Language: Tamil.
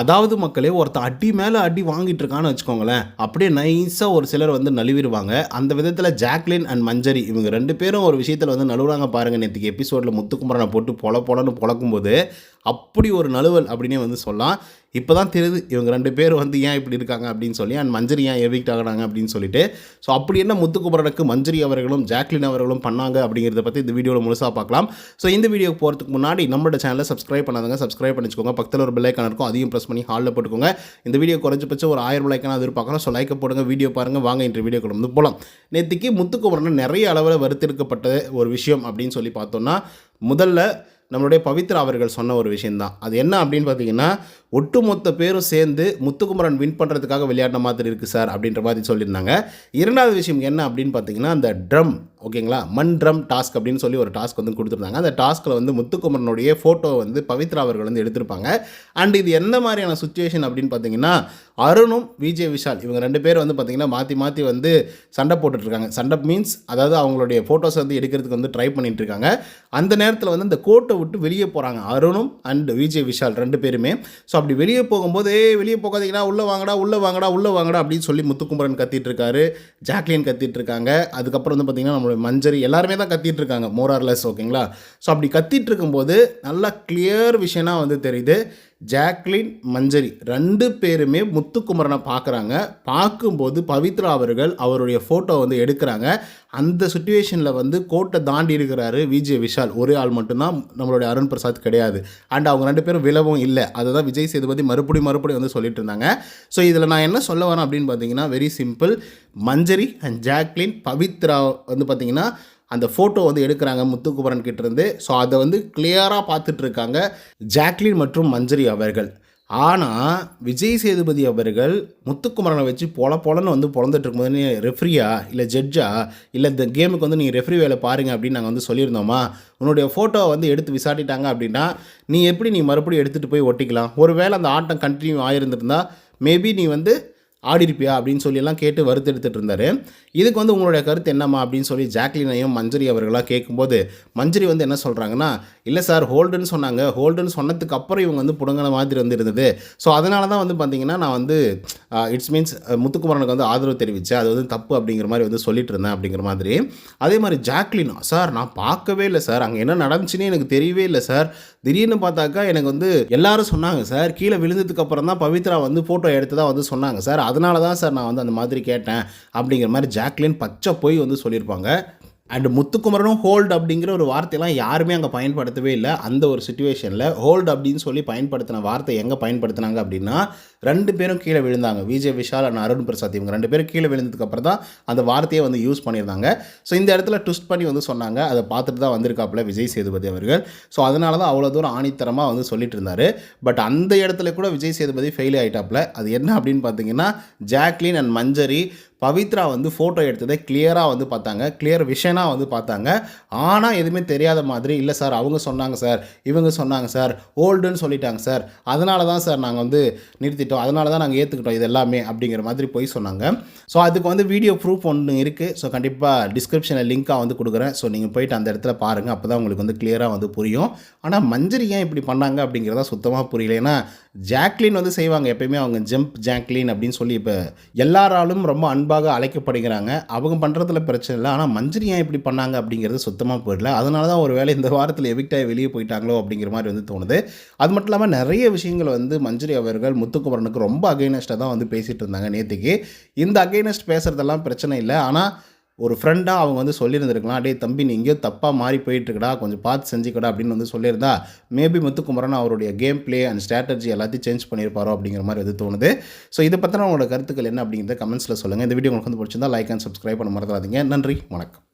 அதாவது மக்களே ஒருத்தன் அடி மேலே அடி வாங்கிட்டு இருக்கான்னு வச்சுக்கோங்களேன். அப்படியே நைஸாக ஒரு சிலர் வந்து நழுவிடுவாங்க. அந்த விதத்தில் ஜாக்லின் அண்ட் மஞ்சரி இவங்க ரெண்டு பேரும் ஒரு விஷயத்தில் வந்து நழுவுறாங்க பாருங்கள் நேற்றுக்கு எபிசோடில் முத்துக்குமரனை போட்டு பொல பொலன்னு பொழக்கும்போது அப்படி ஒரு நழுவல் அப்படின்னே வந்து சொல்லலாம். இப்போ தான் தெரியுது இவங்க ரெண்டு பேர் வந்து ஏன் இப்படி இருக்காங்க அப்படின்னு சொல்லி அண்ட் மஞ்சரி ஏன் எவிக்ட் ஆகுறாங்க அப்படின்னு சொல்லிட்டு ஸோ அப்படி என்ன முத்துக்குமரனுக்கு மஞ்சரி அவர்களும் ஜாக்லின் அவர்களும் பண்ணாங்க அப்படிங்கிறத பற்றி இந்த வீடியோவில் முழுசாக பார்க்கலாம். ஸோ இந்த வீடியோக்கு போகிறதுக்கு முன்னாடி நம்மளோட சேனலை சப்ஸ்கிரைப் பண்ணாதங்க சப்ஸ்கிரைப் பண்ணிச்சுக்கோங்க. பக்கத்தில் ஒரு பெல்லைக்கான இருக்கும் அதையும் ப்ரெஸ் பண்ணி ஹாலில் போட்டுக்கோங்க. இந்த வீடியோ குறைஞ்சபட்சம் ஒரு ஆயிரம் லைக்கான எதிர்பார்க்கலாம். ஸோ லைக்கை போடுங்க வீடியோ பாருங்கள் வாங்க இன்று வீடியோ கொண்டு வந்து போகலாம் நேற்றுக்கு முத்துக்குமரன் நிறைய அளவில் வருத்தெடுக்கப்பட்ட ஒரு விஷயம் அப்படின்னு சொல்லி பார்த்தோன்னா முதல்ல நம்மளுடைய பவித்ரா அவர்கள் சொன்ன ஒரு விஷயந்தான் அது என்ன அப்படின்னு பார்த்தீங்கன்னா ஒட்டுமொத்த பேரும் சேர்ந்து முத்துக்குமரன் வின் பண்ணுறதுக்காக விளையாடின மாதிரி இருக்குது சார் அப்படின்ற மாதிரி சொல்லியிருந்தாங்க. இரண்டாவது விஷயம் என்ன அப்படின்னு பார்த்தீங்கன்னா அந்த ட்ரம் ஓகேங்களா? மன்றம் டாஸ்க் அப்படின்னு சொல்லி ஒரு டாஸ்க் வந்து கொடுத்துருந்தாங்க. அந்த டாஸ்கில் வந்து முத்துக்குமரனுடைய ஃபோட்டோ வந்து பவித்ரா அவர்கள் வந்து எடுத்திருப்பாங்க. அண்ட் இது எந்த மாதிரியான சுச்சுவேஷன் அப்படின்னு பார்த்தீங்கன்னா அருணும் விஜய் விஷால் இவங்க ரெண்டு பேரும் வந்து பார்த்தீங்கன்னா மாற்றி மாற்றி வந்து சண்டை போட்டுட்ருக்காங்க. சண்டை மீன்ஸ் அதாவது அவங்களுடைய ஃபோட்டோஸ் வந்து எடுக்கிறதுக்கு வந்து ட்ரை பண்ணிட்டு இருக்காங்க அந்த நேரத்தில் வந்து இந்த கோட்டை விட்டு வெளியே போகிறாங்க அருணும் அண்ட் விஜய் விஷால் ரெண்டு பேருமே. ஸோ அப்படி வெளியே போகும்போது ஏ வெளியே போகாதீங்கன்னா உள்ளே வாங்கடா உள்ளே வாங்கடா உள்ளே வாங்கடா அப்படின்னு சொல்லி முத்துக்குமரன் கத்திட்டு இருக்காரு ஜாக்லின் கத்திட்டு இருக்காங்க அதுக்கப்புறம் வந்து பார்த்தீங்கன்னா நம்மளுடைய மஞ்சரி எல்லாருமே தான் கத்திட்டு இருக்காங்க மோரார்லெஸ் ஓகேங்களா ஸோ அப்படி கத்திட்டு இருக்கும்போது நல்லா கிளியர் விஷயம்னா வந்து தெரியுது. ஜாக்லின் மஞ்சரி ரெண்டு பேருமே முத்துக்குமரனை பார்க்குறாங்க. பார்க்கும்போது பவித்ரா அவர்கள் அவருடைய ஃபோட்டோ வந்து எடுக்கிறாங்க. அந்த சுச்சுவேஷனில் வந்து கோட்டை தாண்டி இருக்கிறாரு விஜய் விஷால். ஒரே ஆள் மட்டும்தான் நம்மளுடைய அருண் பிரசாத் கிடையாது. அண்ட் அவங்க ரெண்டு பேரும் விலவும் இல்லை. அதை தான் விஜய் சேதுபதி மறுபடியும் மறுபடியும் வந்து சொல்லிட்டு இருந்தாங்க. ஸோ இதில் நான் என்ன சொல்ல வரேன் அப்படின்னு பார்த்தீங்கன்னா very simple Manjari and Jacqueline Pavithra வந்து பார்த்தீங்கன்னா அந்த ஃபோட்டோ வந்து எடுக்கிறாங்க முத்துக்குமரன் கிட்டேருந்து. ஸோ அதை வந்து கிளியராக பார்த்துட்ருக்காங்க ஜாக்லின் மற்றும் மஞ்சரி அவர்கள். ஆனால் விஜய் சேதுபதி அவர்கள் முத்துக்குமரனை வச்சு பொல பொலன்னு வந்து பிறந்துட்டு இருக்கும்போது நீ ரெஃப்ரியா இல்லை ஜட்ஜா இல்லை இந்த கேமுக்கு வந்து நீங்கள் ரெஃப்ரி வேலை பாருங்க அப்படின்னு நாங்கள் வந்து சொல்லியிருந்தோமா? உன்னுடைய ஃபோட்டோவை வந்து எடுத்து விசாரிட்டாங்க அப்படின்னா நீ எப்படி நீ மறுபடியும் எடுத்துகிட்டு போய் ஒட்டிக்கலாம்? ஒருவேளை அந்த ஆட்டம் கண்டினியூ ஆகிருந்திருந்தா மேபி நீ வந்து ஆடிருப்பியா அப்படின்னு சொல்லியெல்லாம் கேட்டு வருத்தெடுத்துட்டு இருந்தார். இதுக்கு வந்து உங்களுடைய கருத்து என்னம்மா அப்படின்னு சொல்லி ஜாக்லினையும் மஞ்சரி அவர்களாக கேட்கும்போது மஞ்சரி வந்து என்ன சொல்கிறாங்கன்னா இல்லை சார் ஹோல்டுன்னு சொன்னாங்க. ஹோல்டுன்னு சொன்னதுக்கு அப்புறம் இவங்க வந்து புடுங்கின மாதிரி வந்து இருந்தது ஸோ அதனால தான் வந்து பார்த்திங்கன்னா நான் வந்து இட்ஸ் மீன்ஸ் முத்துக்குமரனுக்கு வந்து ஆதரவு தெரிவித்தேன் அது வந்து தப்பு அப்படிங்கிற மாதிரி வந்து சொல்லிட்டு இருந்தேன் அப்படிங்கிற மாதிரி. அதே மாதிரி ஜாக்லினா சார் நான் பார்க்கவே இல்லை சார். அங்கே என்ன நடந்துச்சுன்னு எனக்கு தெரியவே இல்லை சார். திடீர்னு பார்த்தாக்கா எனக்கு வந்து எல்லாரும் சொன்னாங்க சார். கீழே விழுந்ததுக்கு அப்புறம் தான் பவித்ரா வந்து ஃபோட்டோ எடுத்து தான் வந்து சொன்னாங்க சார். அதனால தான் சார் நான் வந்து அந்த மாதிரி கேட்டேன் அப்படிங்கிற மாதிரி ஜாக்லின் பச்சை போய் வந்து சொல்லியிருப்பாங்க. அண்ட் முத்துக்குமரனும் ஹோல்டு அப்படிங்கிற ஒரு வார்த்தையெல்லாம் யாருமே அங்கே பயன்படுத்தவே இல்லை. அந்த ஒரு சுச்சுவேஷனில் ஹோல்டு அப்படின்னு சொல்லி பயன்படுத்தின வார்த்தை எங்கே பயன்படுத்தினாங்க அப்படின்னா ரெண்டு பேரும் கீழே விழுந்தாங்க. விஜய் விஷால் அண்ட் அருண் பிரசாத் இவங்க ரெண்டு பேரும் கீழே விழுந்ததுக்கப்புறம் தான் அந்த வார்த்தையை வந்து யூஸ் பண்ணியிருந்தாங்க. ஸோ இந்த இடத்துல ட்விஸ்ட் பண்ணி வந்து சொன்னாங்க. அதை பார்த்துட்டு தான் வந்திருக்காப்புல விஜய் சேதுபதி அவர்கள். ஸோ அதனால தான் அவ்வளோ தூரம் ஆணித்தரமாக வந்து சொல்லிட்டு இருந்தார். பட் அந்த இடத்துல கூட விஜய் சேதுபதி ஃபெயில் ஆகிட்டாப்புல அது என்ன அப்படின்னு பார்த்தீங்கன்னா ஜாக்லின் அண்ட் மஞ்சரி பவித்ரா வந்து ஃபோட்டோ எடுத்ததை கிளியராக வந்து பார்த்தாங்க. கிளியர் விஷனாக வந்து பார்த்தாங்க. ஆனால் எதுவுமே தெரியாத மாதிரி இல்லை சார் அவங்க சொன்னாங்க சார் இவங்க சொன்னாங்க சார் ஓல்டுன்னு சொல்லிட்டாங்க சார் அதனால தான் சார் நாங்கள் வந்து நிறுத்திட்டோம். அதனால தான் நாங்கள் ஏற்றுக்கிட்டோம் இது எல்லாமே அப்படிங்கிற மாதிரி போய் சொன்னாங்க. ஸோ அதுக்கு வந்து வீடியோ ப்ரூஃப் ஒன்று இருக்குது ஸோ கண்டிப்பாக டிஸ்கிரிப்ஷனில் லிங்க்காக வந்து கொடுக்குறேன். ஸோ நீங்கள் போயிட்டு அந்த இடத்துல பாருங்கள் அப்போ தான் உங்களுக்கு வந்து கிளியராக வந்து புரியும். ஆனால் மஞ்சரி ஏன் இப்படி பண்ணாங்க அப்படிங்கிறதா சுத்தமாக புரியல. ஏன்னா ஜாக்லின் வந்து செய்வாங்க. எப்பயுமே அவங்க ஜம்ப் ஜாக்லின் அப்படின்னு சொல்லி இப்போ எல்லாராலும் ரொம்ப அன்பாக அழைக்கப்படுகிறாங்க. அவங்க பண்ணுறதுல பிரச்சனை இல்லை. ஆனால் மஞ்சரி ஏன் இப்படி பண்ணாங்க அப்படிங்கிறது சுத்தமாக போயிடல அதனால தான் ஒரு வேளை இந்த வாரத்தில் எவிக்டாகி வெளியே போயிட்டாங்களோ அப்படிங்கிற மாதிரி வந்து தோணுது. அது மட்டும் இல்லாமல் நிறைய விஷயங்கள் வந்து மஞ்சரி அவர்கள் முத்துக்குமரனுக்கு ரொம்ப அகைனஸ்ட்டாக தான் வந்து பேசிகிட்டு இருந்தாங்க நேற்றுக்கு இந்த அகைனஸ்ட் பேசுகிறதெல்லாம் பிரச்சனை இல்லை. ஆனால் ஒரு ஃப்ரெண்டாக அவங்க வந்து சொல்லியிருந்திருக்கலாம் டேய் தம்பி நீ எங்கேயோ தப்பாக மாறி போயிட்டுருக்கடா கொஞ்சம் பார்த்து செஞ்சுக்கடா அப்படின்னு வந்து சொல்லியிருந்தா மேபி முத்துக்குமரன் அவருடைய கேம் ப்ளே அண்ட் ஸ்ட்ராட்டஜி எல்லாத்தையும் சேஞ்ச் பண்ணியிருப்பாரோ அப்படிங்கிற மாதிரி இது தோணுது. ஸோ இதை பற்றின உங்களோட கருத்துக்கள் என்ன அப்படிங்கிறத கமெண்ட்ஸில் சொல்லுங்கள் இந்த வீடியோ உங்களுக்கு வந்து பிடிச்சிருந்தா லைக் அண்ட் சப்ஸ்கிரைப் பண்ண மறந்துடாதீங்க. நன்றி வணக்கம்.